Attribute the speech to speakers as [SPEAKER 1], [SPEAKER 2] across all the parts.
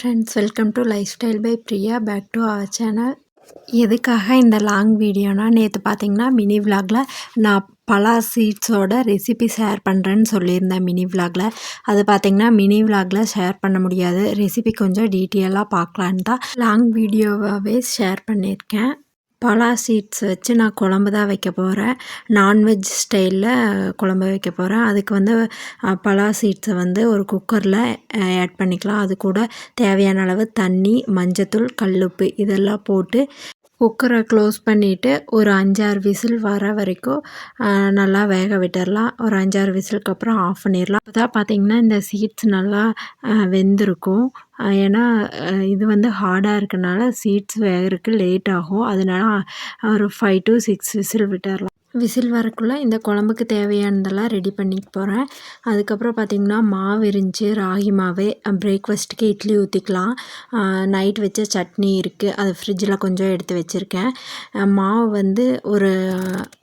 [SPEAKER 1] Friends welcome to lifestyle by Priya back to our channel எதுக்காக இந்த long வீடியோனா நேற்று பார்த்தீங்கன்னா மினி விலாகில் நான் பலா சீட்ஸோட ரெசிபி ஷேர் பண்ணுறேன்னு சொல்லியிருந்தேன் மினி விலாகில் அது பார்த்திங்கன்னா மினி விலாகில் ஷேர் பண்ண முடியாது. ரெசிபி கொஞ்சம் டீட்டெயிலாக பார்க்கலான்னு தான் லாங் வீடியோவாகவே ஷேர் பண்ணியிருக்கேன். பலா சீட்ஸ் வச்சு நான் குழம்பு தான் வைக்க போகிறேன் நான்வெஜ் ஸ்டைலில் குழம்பு வைக்க போகிறேன் அதுக்கு வந்து பலா சீட்ஸை வந்து ஒரு குக்கரில் ஆட் பண்ணிக்கலாம். அது கூட தேவையான அளவு தண்ணி மஞ்சத்தூள் கல்லுப்பு இதெல்லாம் போட்டு குக்கரை க்ளோஸ் பண்ணிவிட்டு ஒரு அஞ்சாறு விசில் வர வரைக்கும் நல்லா வேக விட்டுடலாம் ஒரு அஞ்சாறு விசிலுக்கு அப்புறம் ஆஃப் பண்ணிடலாம். அப்போ தான் பார்த்திங்கன்னா இந்த சீட்ஸ் நல்லா வெந்திருக்கும். ஏன்னா இது வந்து ஹார்டாக இருக்கனால சீட்ஸ் வேகிறதுக்கு லேட் ஆகும். அதனால ஒரு ஃபைவ் டு சிக்ஸ் விசில் விட்டுடலாம் விசில் வரக்குள்ளே இந்த குழம்புக்கு தேவையானதெல்லாம் ரெடி பண்ணிக்க போகிறேன் அதுக்கப்புறம் பார்த்திங்கன்னா மாவு இருந்துச்சு ராகி மாவே பிரேக்ஃபாஸ்ட்டுக்கு இட்லி ஊற்றிக்கலாம் நைட் வச்ச சட்னி இருக்குது அது ஃப்ரிட்ஜில் கொஞ்சம் எடுத்து வச்சுருக்கேன். மாவு வந்து ஒரு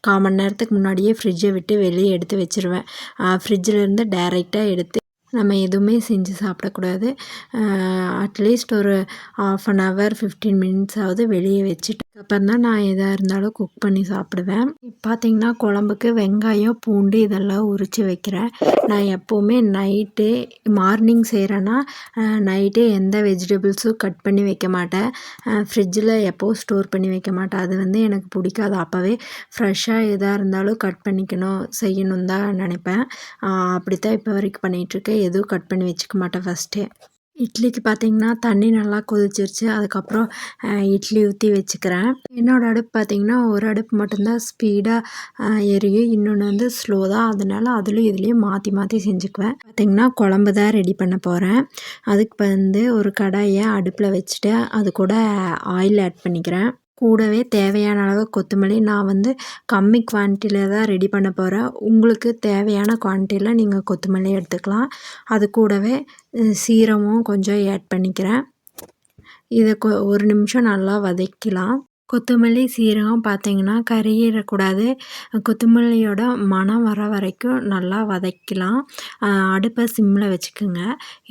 [SPEAKER 1] கால் மணி நேரத்துக்கு முன்னாடியே ஃப்ரிட்ஜை விட்டு வெளியே எடுத்து வச்சுருவேன். ஃப்ரிட்ஜிலேருந்து டேரெக்டாக எடுத்து நம்ம எதுவுமே செஞ்சு சாப்பிடக்கூடாது. அட்லீஸ்ட் ஒரு ஆஃப் அன் ஹவர் ஃபிஃப்டீன் மினிட்ஸாவது வெளியே வச்சுட்டு அப்புறம் தான் நான் எதாக இருந்தாலும் குக் பண்ணி சாப்பிடுவேன். பார்த்திங்கன்னா குழம்புக்கு வெங்காயம் பூண்டு இதெல்லாம் உரித்து வைக்கிறேன். நான் எப்போவுமே நைட்டு மார்னிங் செய்கிறேன்னா நைட்டே எந்த வெஜிடபிள்ஸும் கட் பண்ணி வைக்க மாட்டேன். ஃப்ரிட்ஜில் எப்போ ஸ்டோர் பண்ணி வைக்க மாட்டேன். அது வந்து எனக்கு பிடிக்காது. அப்போவே ஃப்ரெஷ்ஷாக எதாக இருந்தாலும் கட் பண்ணிக்கணும் செய்யணும் தான் நினைப்பேன். அப்படி தான் இப்போ வரைக்கும் பண்ணிகிட்ருக்கேன் எதுவும் கட் பண்ணி வச்சுக்க மாட்டேன் ஃபஸ்ட்டே இட்லிக்கு பார்த்திங்கன்னா தண்ணி நல்லா கொதிச்சிருச்சு. அதுக்கப்புறம் இட்லி ஊற்றி வச்சுக்கிறேன். என்னோடய அடுப்பு பார்த்திங்கன்னா ஒரு அடுப்பு மட்டும்தான் ஸ்பீடாக எரியும். இன்னொன்று வந்து ஸ்லோ தான். அதனால் அதுலேயும் இதுலேயும் மாற்றி மாற்றி செஞ்சுக்குவேன். பார்த்திங்கன்னா குழம்பு தான் ரெடி பண்ண போகிறேன் அதுக்கு வந்து ஒரு கடாயை அடுப்பில் வச்சுட்டு அது கூட ஆயில் ஆட் பண்ணிக்கிறேன். கூடவே தேவையான அளவு கொத்தமல்லி நான் வந்து கம்மி குவான்டிட்டியில் தான் ரெடி பண்ண போகிறேன் உங்களுக்கு தேவையான குவான்டிட்டியில் நீங்கள் கொத்தமல்லி எடுத்துக்கலாம். அது கூடவே சீரமும் கொஞ்சம் ஆட் பண்ணிக்கிறேன். இதை கொ ஒரு நிமிஷம் நல்லா வதக்கலாம் கொத்தமல்லி சீரகம் பார்த்திங்கன்னா கறியிடக்கூடாது கொத்தமல்லியோட மனம் வர வரைக்கும் நல்லா வதக்கலாம் அடுப்பை சிம்மில் வச்சுக்கோங்க.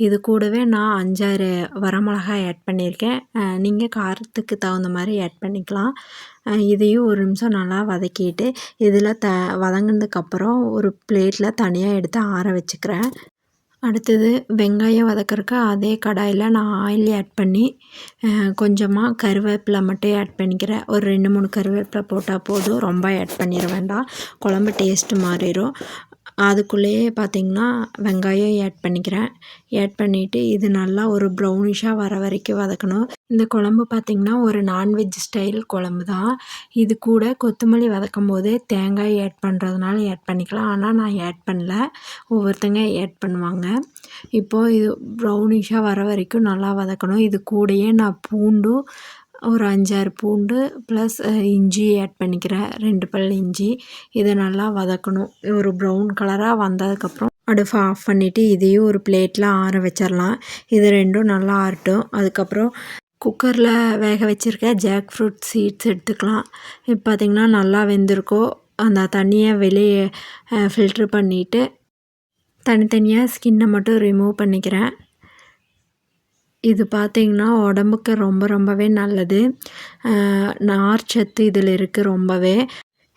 [SPEAKER 1] இது கூடவே நான் அஞ்சாறு வரமிளகாய் ஆட் பண்ணியிருக்கேன். நீங்கள் காரத்துக்கு தகுந்த மாதிரி ஆட் பண்ணிக்கலாம். இதையும் ஒரு நிமிஷம் நல்லா வதக்கிட்டு இதில் த வதங்கினதுக்கப்புறம் ஒரு பிளேட்டில் தனியாக எடுத்து ஆற வச்சுக்கிறேன். அடுத்தது வெங்காயம் வதக்கறக்கு அதே கடாயில் நான் ஆயில் ஆட் பண்ணி கொஞ்சமாக கருவேப்பிலை மட்டும் ஆட் பண்ணிக்கிறேன். ஒரு ரெண்டு மூணு கருவேப்பிலை போட்டால் போதும். ரொம்ப ஆட் பண்ணிட வேண்டாம். குழம்பு டேஸ்ட்டு மாறிடும். அதுக்குள்ளேயே பார்த்திங்கன்னா வெங்காயம் ஆட் பண்ணிக்கிறேன். ஆட் பண்ணிவிட்டு இது நல்லா ஒரு ப்ரௌனிஷாக வர வரைக்கும் வதக்கணும். இந்த குழம்பு பார்த்திங்கன்னா ஒரு நான்வெஜ் ஸ்டைல் குழம்பு தான். இது கூட கொத்தமல்லி வதக்கும் போதே தேங்காய் ஆட் பண்ணுறதுனால ஆட் பண்ணிக்கலாம். ஆனால் நான் ஆட் பண்ணல. ஒவ்வொருத்தங்க ஆட் பண்ணுவாங்க. இப்போது இது ப்ரௌனிஷாக வர வரைக்கும் நல்லா வதக்கணும். இது கூடயே நான் பூண்டும் ஒரு அஞ்சாறு பூண்டு ப்ளஸ் இஞ்சி ஆட் பண்ணிக்கிறேன் ரெண்டு பல் இஞ்சி. இதை நல்லா வதக்கணும். ஒரு ப்ரௌன் கலராக வந்ததுக்கப்புறம் அடுப்பை ஆஃப் பண்ணிவிட்டு இதையும் ஒரு பிளேட்டில் ஆற வச்சிடலாம் இது ரெண்டும் நல்லா ஆறட்டும். அதுக்கப்புறம் குக்கரில் வேக வச்சுருக்க ஜாக் ஃப்ரூட் சீட்ஸ் எடுத்துக்கலாம். இப்போ பார்த்திங்கன்னா நல்லா வெந்திருக்கோ அந்த தண்ணியை வெளியே ஃபில்ட்ரு பண்ணிவிட்டு தனித்தனியாக ஸ்கின்னை மட்டும் ரிமூவ் பண்ணிக்கிறேன். இது பார்த்திங்கன்னா உடம்புக்கு ரொம்ப ரொம்பவே நல்லது. நார்ச்சத்து இதில் இருக்குது ரொம்பவே.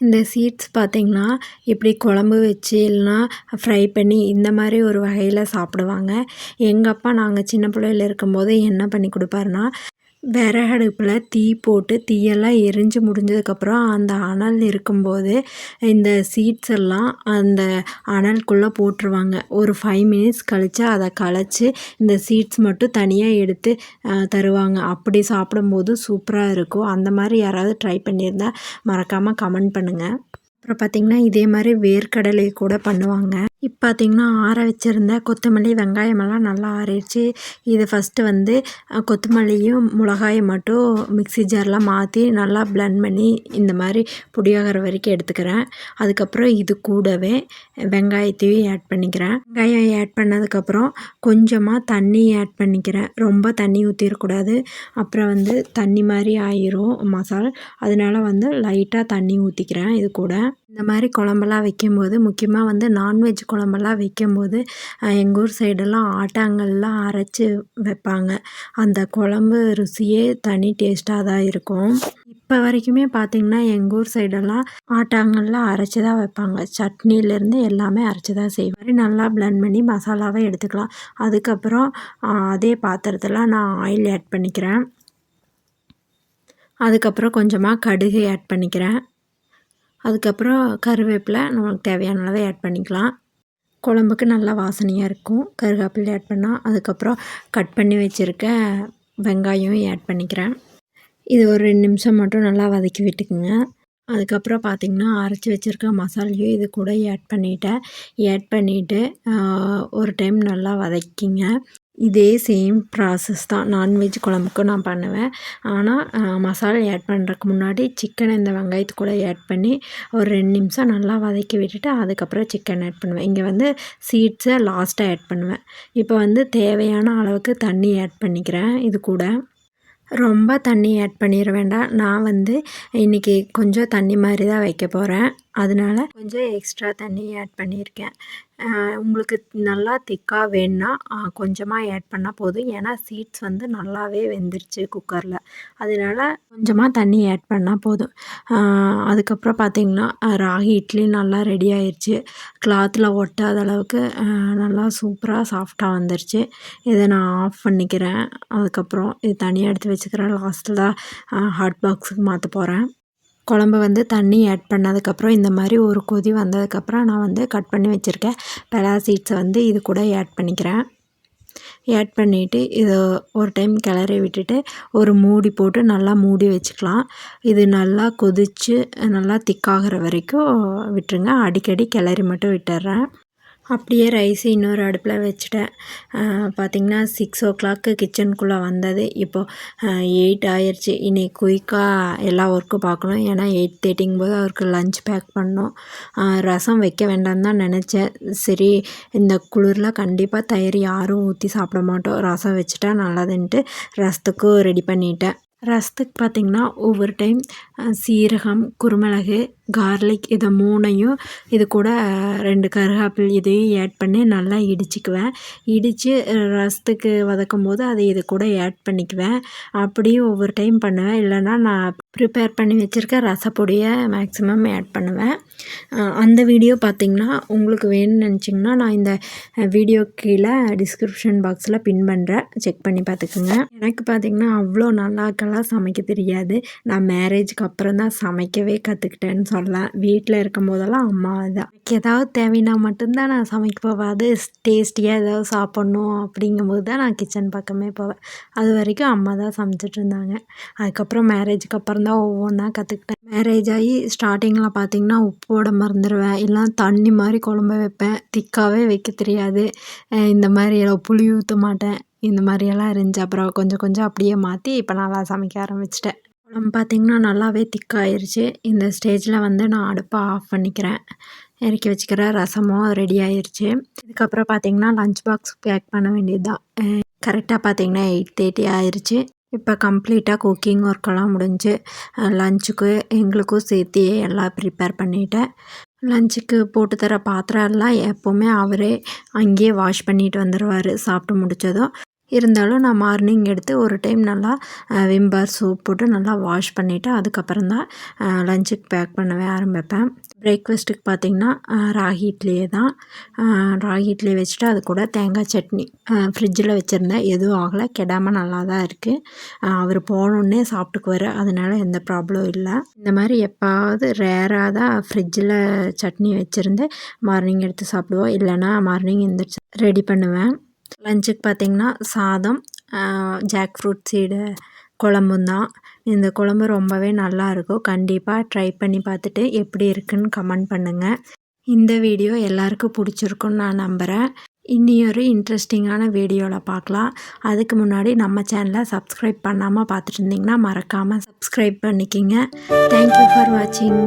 [SPEAKER 1] இந்த சீட்ஸ் பார்த்திங்கன்னா இப்படி குழம்பு வச்சு இல்லைனா ஃப்ரை பண்ணி இந்த மாதிரி ஒரு வகையில் சாப்பிடுவாங்க. எங்கள் அப்பா நாங்கள் சின்ன பிள்ளையில இருக்கும்போது என்ன பண்ணி கொடுப்பாருன்னா விறகடுப்பில் தீ போட்டு தீயெல்லாம் எரிஞ்சு முடிஞ்சதுக்கப்புறம் அந்த அனல் இருக்கும்போது இந்த சீட்ஸ் எல்லாம் அந்த அனலுக்குள்ளே போட்டுருவாங்க. ஒரு ஃபைவ் மினிட்ஸ் கழித்து அதை களைச்சி இந்த சீட்ஸ் மட்டும் தனியாக எடுத்து தருவாங்க. அப்படி சாப்பிடும்போது சூப்பராக இருக்கும். அந்த மாதிரி யாராவது ட்ரை பண்ணியிருந்தால் மறக்காமல் கமெண்ட் பண்ணுங்கள் அப்புறம் பார்த்திங்கன்னா இதே மாதிரி வேர்க்கடலை கூட பண்ணுவாங்க. இப்போ பார்த்திங்கன்னா ஆற வச்சுருந்த கொத்தமல்லி வெங்காயமெல்லாம் நல்லா ஆறிடுச்சு. இது ஃபஸ்ட்டு வந்து கொத்தமல்லியும் மிளகாயும் மட்டும் மிக்சி ஜார்லாம் மாற்றி நல்லா பிளண்ட் பண்ணி இந்த மாதிரி பொடியாகிற வரைக்கும் எடுத்துக்கிறேன். அதுக்கப்புறம் இது கூடவே வெங்காயத்தையும் ஆட் பண்ணிக்கிறேன். வெங்காயம் ஆட் பண்ணதுக்கப்புறம் கொஞ்சமாக தண்ணி ஆட் பண்ணிக்கிறேன். ரொம்ப தண்ணி ஊற்றிடக்கூடாது அப்புறம் வந்து தண்ணி மாதிரி ஆயிரும் மசால். அதனால் வந்து லைட்டாக தண்ணி ஊற்றிக்கிறேன் இது கூட. இந்த மாதிரி குழம்பெல்லாம் வைக்கும்போது முக்கியமாக வந்து நான்வெஜ் குழம்பெல்லாம் வைக்கும்போது எங்கள் ஊர் சைடெல்லாம் ஆட்டாங்கல்லாம் அரைச்சி வைப்பாங்க. அந்த குழம்பு ருசியே தனி டேஸ்ட்டாக தான் இருக்கும். இப்போ வரைக்குமே பார்த்திங்கன்னா எங்கள் ஊர் சைடெல்லாம் ஆட்டாங்கல்லாம் அரைச்சி தான் வைப்பாங்க. சட்னிலேருந்து எல்லாமே அரைச்சி தான் செய்வார் நல்லா பிளெண்ட் பண்ணி மசாலாவை எடுத்துக்கலாம். அதுக்கப்புறம் அதே பாத்திரத்தில் நான் ஆயில் ஆட் பண்ணிக்கிறேன். அதுக்கப்புறம் கொஞ்சமாக கடுகு ஆட் பண்ணிக்கிறேன். அதுக்கப்புறம் கருவேப்பிலை நமக்கு தேவையான அளவை ஆட் பண்ணிக்கலாம். குழம்புக்கு நல்லா வாசனையாக இருக்கும். கருவேப்பிலை ஆட் பண்ணால் அதுக்கப்புறம் கட் பண்ணி வச்சுருக்க வெங்காயம் ஆட் பண்ணிக்கிறேன். இது ஒரு ரெண்டு நிமிஷம் மட்டும் நல்லா வதக்கி விட்டுக்குங்க. அதுக்கப்புறம் பார்த்திங்கன்னா அரைச்சி வச்சுருக்க மசாலையும் இது கூட ஆட் பண்ணிவிட்டேன் ஆட் பண்ணிவிட்டு ஒரு டைம் நல்லா வதக்கிங்க. இதே சேம் ப்ராசஸ் தான். நான்வெஜ் குழம்புக்கும் நான் பண்ணுவேன். ஆனால் மசாலா ஆட் பண்ணுறதுக்கு முன்னாடி சிக்கனை இந்த வெங்காயத்து கூட ஆட் பண்ணி ஒரு ரெண்டு நிமிஷம் நல்லா வதக்கி விட்டுட்டு அதுக்கப்புறம் சிக்கன் ஆட் பண்ணுவேன். இங்கே வந்து சீட்ஸை லாஸ்ட்டாக ஆட் பண்ணுவேன். இப்போ வந்து தேவையான அளவுக்கு தண்ணி ஆட் பண்ணிக்கிறேன். இது கூட ரொம்ப தண்ணி ஆட் பண்ணிட வேண்டாம். நான் வந்து இன்றைக்கி கொஞ்சம் தண்ணி மாதிரி தான் வைக்க போகிறேன் அதனால கொஞ்சம் எக்ஸ்ட்ரா தண்ணி ஆட் பண்ணியிருக்கேன். உங்களுக்கு நல்லா திக்காக வேணுன்னா கொஞ்சமாக ஆட் பண்ணால் போதும். ஏன்னா சீட்ஸ் வந்து நல்லாவே வெந்துருச்சு குக்கரில் அதனால் கொஞ்சமாக தண்ணி ஆட் பண்ணால் போதும். அதுக்கப்புறம் பார்த்திங்கன்னா ராகி இட்லி நல்லா ரெடி ஆயிடுச்சு கிளாத்தில் ஒட்டாத அளவுக்கு நல்லா சூப்பராக சாஃப்டாக வந்துருச்சு. இதை நான் ஆஃப் பண்ணிக்கிறேன். அதுக்கப்புறம் இது தனியாக எடுத்து வச்சுக்கிறேன் லாஸ்ட்டில் ஹாட் பாக்ஸுக்கு மாற்ற போகிறேன் குழம்பு வந்து தண்ணி ஆட் பண்ணதுக்கப்புறம் இந்த மாதிரி ஒரு கொதி வந்ததுக்கப்புறம் நான் வந்து கட் பண்ணி வச்சுருக்கேன். பெலா சீட்ஸை வந்து இது கூட ஆட் பண்ணிக்கிறேன். ஆட் பண்ணிவிட்டு இதை ஒரு டைம் கிளறி விட்டுட்டு ஒரு மூடி போட்டு நல்லா மூடி வச்சுக்கலாம். இது நல்லா கொதித்து நல்லா திக்காகிற வரைக்கும் விட்டுருங்க. அடிக்கடி கிளறி மட்டும் விட்டுடுறேன் அப்படியே ரைஸ் இன்னொரு அடுப்பில் வச்சுட்டேன். பார்த்திங்கன்னா சிக்ஸ் ஓ கிளாக்கு கிச்சனுக்குள்ளே வந்தது இப்போது எயிட் ஆயிடுச்சு இன்றைக்கி குயிக்காக எல்லா ஒர்க்கும் பார்க்கணும். ஏன்னா எயிட் தேர்ட்டிங்கும் போது அவருக்கு லஞ்ச் பேக் பண்ணோம். ரசம் வைக்க வேண்டாம்னு தான் நினச்சேன். சரி இந்த குளிரில் கண்டிப்பாக தயிர் யாரும் ஊற்றி சாப்பிட மாட்டோம். ரசம் வச்சுட்டா நல்லதுன்ட்டு ரசத்துக்கும் ரெடி பண்ணிட்டேன். ரசத்துக்கு பார்த்திங்கன்னா ஒவ்வொரு டைம் சீரகம் குருமிளகு கார்லிக் இதை மூணையும் இது கூட ரெண்டு கருகாப்பில் இதையும் ஆட் பண்ணி நல்லா இடிச்சுக்குவேன். இடித்து ரசத்துக்கு வதக்கும் போது அதை இது கூட ஆட் பண்ணிக்குவேன். அப்படியும் ஒவ்வொரு டைம் பண்ணுவேன். இல்லைன்னா நான் ப்ரிப்பேர் பண்ணி வச்சுருக்க ரசப்பொடியை மேக்ஸிமம் ஆட் பண்ணுவேன். அந்த வீடியோ பார்த்திங்கன்னா உங்களுக்கு வேணும்னு நினச்சிங்கன்னா நான் இந்த வீடியோ கீழே டிஸ்கிரிப்ஷன் பாக்ஸில் பின் பண்ணுறேன் செக் பண்ணி பார்த்துக்குங்க எனக்கு பார்த்திங்கன்னா அவ்வளோ நல்லாக்கெல்லாம் சமைக்க தெரியாது. நான் மேரேஜுக்கு அப்புறம் தான் சமைக்கவே கற்றுக்கிட்டேன்னு சொல்லலாம் வீட்டில் இருக்கும் போதெல்லாம் அம்மா தான் எனக்கு ஏதாவது தேவைன்னா மட்டும்தான் நான் சமைக்க போவேன். அது டேஸ்டியாக ஏதாவது சாப்பிட்ணும் அப்படிங்கும்போது தான் நான் கிச்சன் பக்கமே போவேன். அது வரைக்கும் அம்மா தான் சமைச்சிட்டு இருந்தாங்க. அதுக்கப்புறம் மேரேஜுக்கு அப்புறம் தான் ஒவ்வொன்றா கற்றுக்கிட்டேன் மேரேஜ் ஆகி ஸ்டார்டிங்கில் பார்த்திங்கன்னா உப்பு போட மறந்துடுவேன் இல்லை தண்ணி மாதிரி குழம்பு வைப்பேன். திக்காகவே வைக்க தெரியாது. இந்த மாதிரி புளி ஊற்ற மாட்டேன். இந்த மாதிரியெல்லாம் இருந்துச்சு. அப்புறம் கொஞ்சம் கொஞ்சம் அப்படியே மாற்றி இப்போ நல்லா சமைக்க ஆரம்பிச்சிட்டேன். குழம்பு பார்த்திங்கன்னா நல்லாவே திக்காயிருச்சு இந்த ஸ்டேஜில் வந்து நான் அடுப்பை ஆஃப் பண்ணிக்கிறேன். இறக்கி வச்சுக்கிற ரசமும் ரெடி ஆயிடுச்சு இதுக்கப்புறம் பார்த்திங்கன்னா லஞ்ச் பாக்ஸ் பேக் பண்ண வேண்டியது தான் கரெக்டாக பார்த்திங்கன்னா எயிட் தேர்ட்டி ஆயிடுச்சு இப்போ கம்ப்ளீட்டாக குக்கிங் ஒர்க்கெல்லாம் முடிஞ்சு லஞ்சுக்கு எங்களுக்கும் சேர்த்து எல்லாம் ப்ரிப்பேர் பண்ணிவிட்டேன் லஞ்சுக்கு போட்டு தர பாத்திரம் எல்லாம் எப்போவுமே அவரே அங்கேயே வாஷ் பண்ணிட்டு வந்துடுவார் சாப்பிட்டு முடித்ததும் இருந்தாலும் நான் மார்னிங் எடுத்து ஒரு டைம் நல்லா விம் பார் சோப் போட்டு நல்லா வாஷ் பண்ணிவிட்டு அதுக்கப்புறம் தான் லஞ்சுக்கு பேக் பண்ணவே ஆரம்பிப்பேன். பிரேக்ஃபாஸ்ட்டுக்கு பார்த்திங்கன்னா ராகி இட்லியே தான். ராகி இட்லி வச்சுட்டு அது கூட தேங்காய் சட்னி ஃப்ரிட்ஜில் வச்சுருந்தேன். எதுவும் ஆகலை. கெடாமல் நல்லா தான் இருக்குது அவர் போனோடனே சாப்பிட்டுக்குவார். அதனால் எந்த ப்ராப்ளம் இல்லை. இந்த மாதிரி எப்பாவது ரேராக தான் ஃப்ரிட்ஜில் சட்னி வச்சுருந்து மார்னிங் எடுத்து சாப்பிடுவோம். இல்லைனா மார்னிங் எந்திரிச்சு ரெடி பண்ணுவேன். லஞ்சுக்கு பார்த்திங்கன்னா சாதம் ஜாக் ஃப்ரூட் சீடு குழம்பும் தான் இந்த குழம்பு ரொம்பவே நல்லாயிருக்கும். கண்டிப்பாக ட்ரை பண்ணி பார்த்துட்டு எப்படி இருக்குன்னு கமெண்ட் பண்ணுங்கள் இந்த வீடியோ எல்லாருக்கும் பிடிச்சிருக்குன்னு நான் நம்புகிறேன் இன்னியொரு இன்ட்ரெஸ்டிங்கான வீடியோவில் பார்க்கலாம். அதுக்கு முன்னாடி நம்ம சேனலை சப்ஸ்கிரைப் பண்ணாமல் பார்த்துட்டு இருந்தீங்கன்னா மறக்காமல் சப்ஸ்கிரைப் பண்ணிக்கிங்க. தேங்க்யூ ஃபார் வாட்சிங்